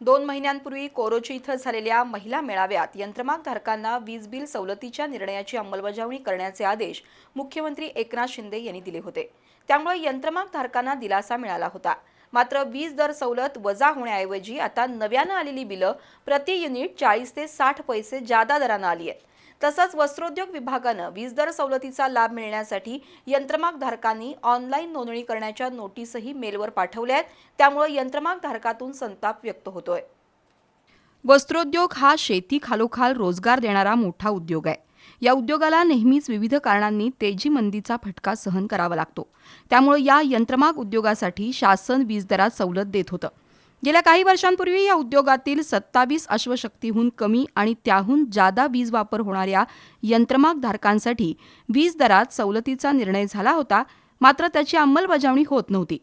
दोन महिन्यांपूर्वी कोरोची इथं झालेल्या महिला मेळाव्यात यंत्रमाग धारकांना वीज बिल सवलतीच्या निर्णयाची अंमलबजावणी करण्याचे आदेश मुख्यमंत्री एकनाथ शिंदे यांनी दिले होते. त्यामुळे यंत्रमाग धारकांना दिलासा मिळाला होता. मात्र वीज दर सवलत वजा होण्याऐवजी आता नव्यानं आलेली बिलं प्रति युनिट चाळीस ते साठ पैसे जादा दरानं आली आहेत. तसंच वस्त्रोद्योग विभागानं वीज दर सवलतीचा लाभ मिळण्यासाठी यंत्रमाग धारकांनी ऑनलाईन नोंदणी करण्याच्या नोटीसही मेलवर पाठवल्या आहेत. त्यामुळे यंत्रमाग धारकातून संताप व्यक्त होतोय. वस्त्रोद्योग हा शेती खालोखाल रोजगार देणारा मोठा उद्योग आहे. या उद्योगाला नेहमीच विविध कारणांनी तेजी मंदीचा फटका सहन करावा लागतो. त्यामुळे या यंत्रमाग उद्योगासाठी शासन वीज दरात सवलत देत होतं. गेल्या काही वर्षांपूर्वी या उद्योगातील सत्तावीस अश्वशक्तीहून कमी आणि त्याहून जादा वीज वापर होणाऱ्या यंत्रमाग धारकांसाठी वीज दरात सवलतीचा निर्णय झाला होता. मात्र त्याची अंमलबजावणी होत नव्हती.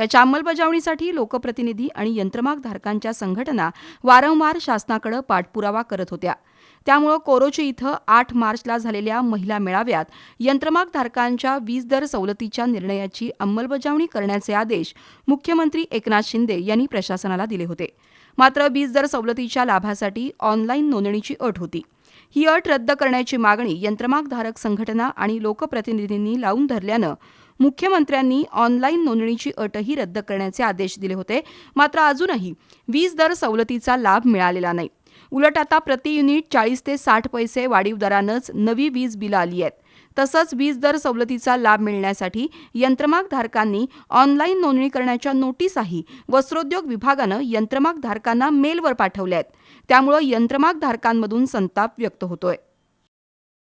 त्याच्या अंमलबजावणीसाठी लोकप्रतिनिधी आणि यंत्रमागधारकांच्या संघटना वारंवार शासनाकडे पाठपुरावा करत होत्या. त्यामुळं कोरोची इथं आठ मार्चला झालेल्या महिला मेळाव्यात यंत्रमागधारकांच्या वीज दर सवलतीच्या निर्णयाची अंमलबजावणी करण्याचे आदेश मुख्यमंत्री एकनाथ शिंदे यांनी प्रशासनाला दिले होते. मात्र वीज दर सवलतीच्या लाभासाठी ऑनलाईन नोंदणीची अट होती. ही अट रद्द करण्याची मागणी यंत्रमागधारक संघटना आणि लोकप्रतिनिधींनी लावून धरल्यानं मुख्यमंत्र्यांनी ऑनलाईन नोंदणीची अटही रद्द करण्याचे आदेश दिले होते. मात्र अजूनही वीज दर सवलतीचा लाभ मिळालेला नाही. उलट आता प्रति युनिट चाळीस ते साठ पैसे वाढीव दरानंच नवी वीज बिलं आली आहेत. तसंच वीज दर सवलतीचा लाभ मिळण्यासाठी यंत्रमाग धारकांनी ऑनलाईन नोंदणी करण्याच्या नोटीसाही वस्त्रोद्योग विभागानं यंत्रमाग धारकांना मेलवर पाठवल्या आहेत त्यामुळं यंत्रमाग धारकांमधून संताप व्यक्त होतोय.